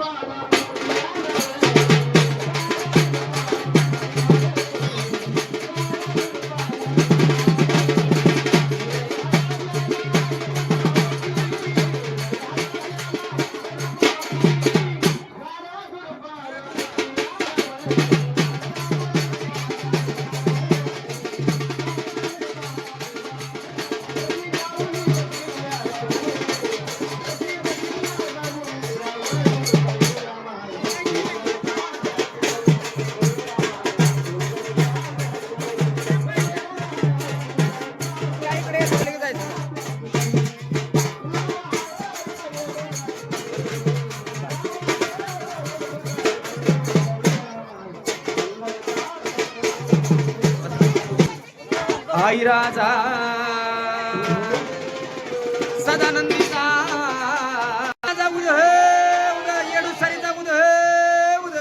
bye. उद उद येडू सारीचा उद उद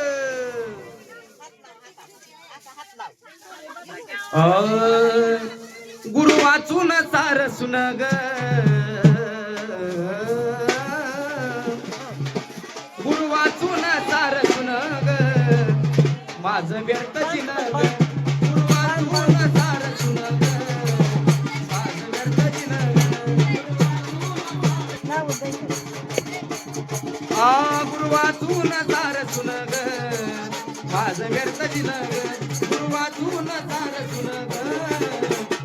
गुरु वाचून सार सुन ग गुरु वाचून सार सुन ग माझ व्यर्थ हा गुरुवातून तार सुन ग. माझ व्यर्थ जिन गुरुवातून तार सुन ग.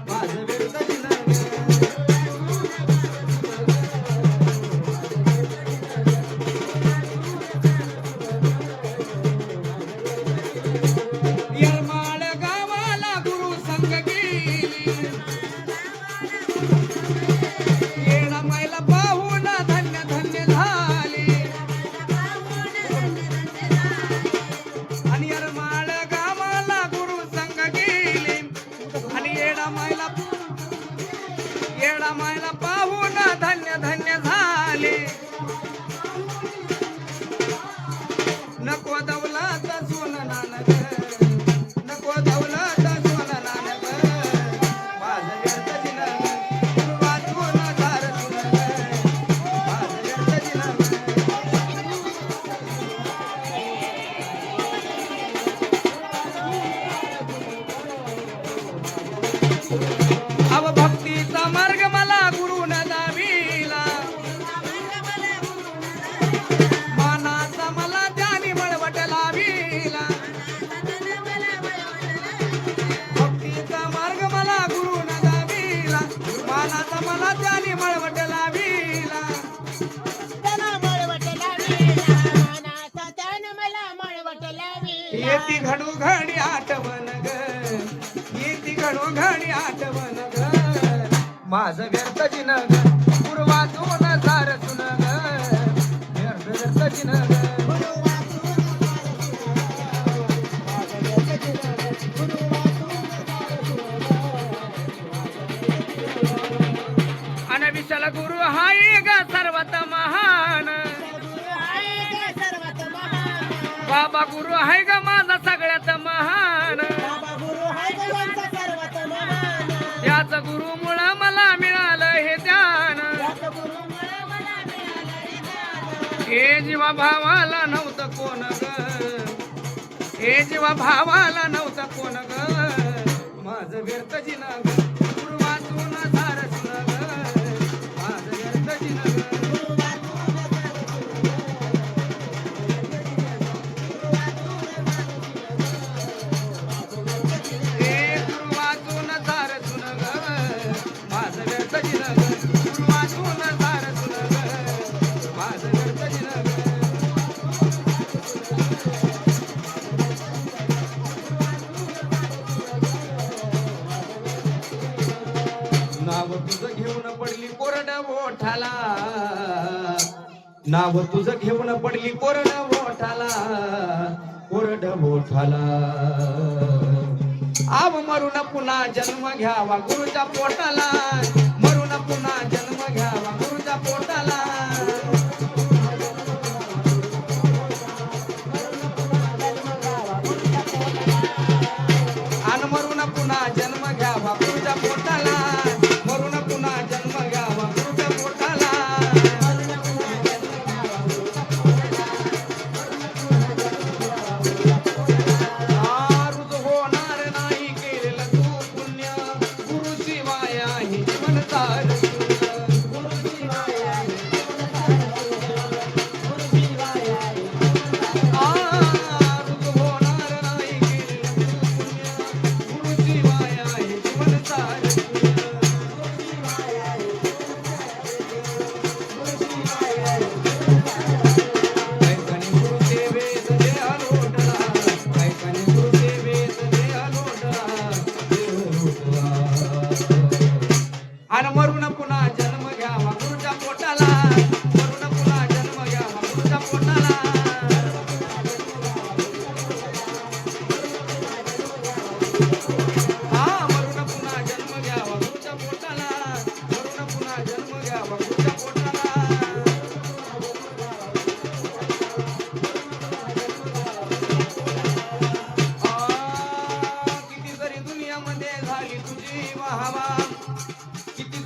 गुरु आहे का माझा सगळ्यात महान. याच गुरु मुळा मला मिळालं हे ध्यान. हे जीवा भावाला नव्हतं कोण ग. हे जीवा भावाला नव्हतं कोण ग. माझं व्यर्थ जिना नाव तुझं घेऊन पडली कोरड मोठाला कोरड मोठाला. आव मरून पुन्हा जन्म घ्यावा गुरुच्या पोटाला मरून पुन्हा जन्म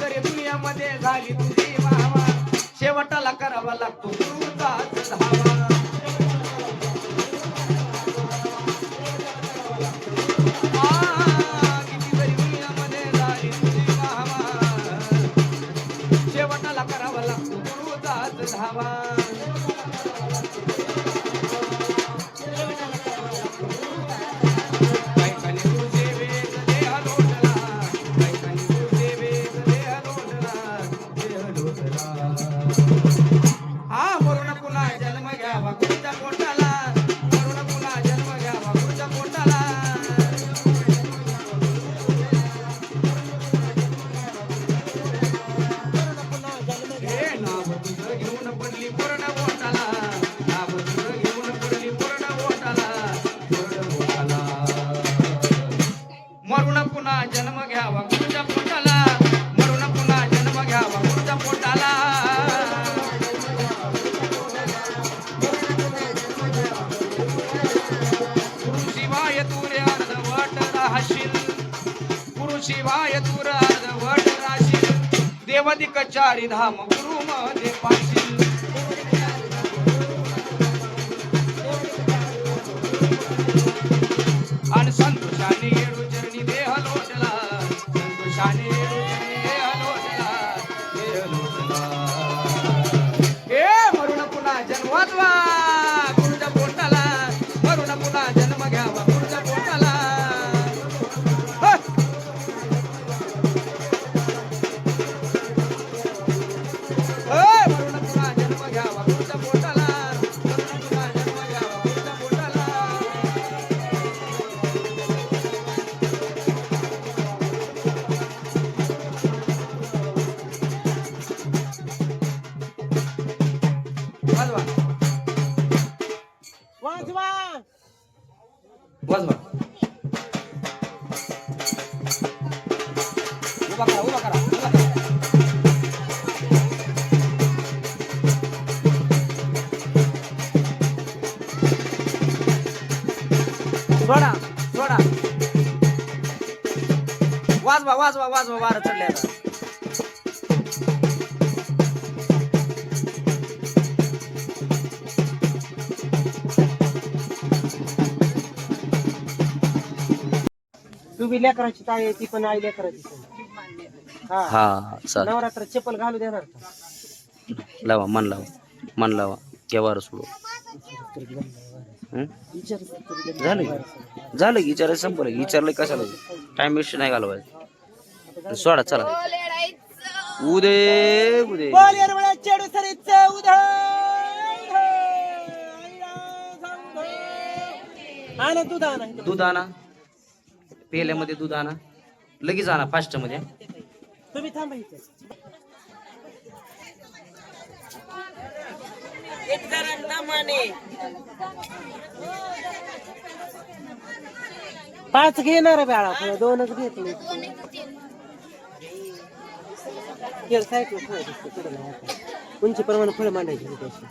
किती दुनियामध्ये झाली तुझी वाहवा पुन्हा जन्म घ्यावा गुरुच्या पोटाला? मरून पुन्हा जन्म घ्यावा गुरुच्या पोटाला? गुरु शिवाय तुरे अर्धवट राहशील. गुरु शिवाय तुर अर्धवट राहशील. देवदिक चारी धाम गुरु मध्ये पाशील आणि संतोषाने सोडा सोडा. वाजवा वाजवा वाजवा वारं चढले आता तू बी लेकराची ताई आहे ती पण आई लेकराची हा. हा नवरात्र चप्पल घालू देणार का? लावा मन लावा मन लावा. केव्हा सोडू. झालं की. झालं की विचारायचं संपलं की. विचारलं कशाला? टाइम वेस्ट नाही घालवायचं. सोडा चला. उदे उदे दूध आणा. इथं. दूध आणा. पेल्यामध्ये दूध आणा. लगेच आणा फास्टमध्ये तुम्ही थांबा पाच घेणार बाळा दोनच घेतले. केळ साईडला फळ दिसते पुढे नाही आता. उंची प्रमाणे फळ मांडायची त्याची.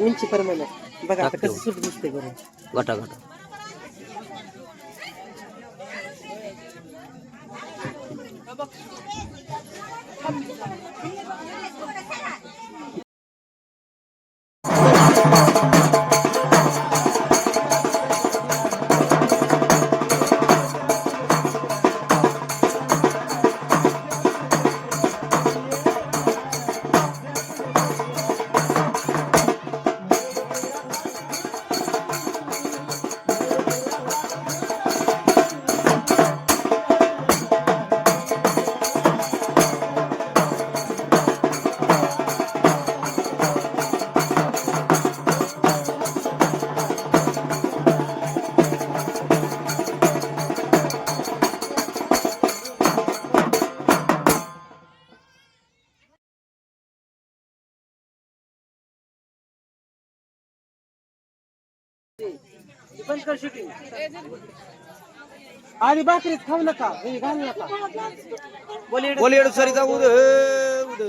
उंची प्रमाणे बघा आता कसं सुट दिसते बरं. गटा गटा बंद Come on. आणि भाकरीत खाऊ नका हे घालू नका. बोलेड बोलेड सरिता उद उद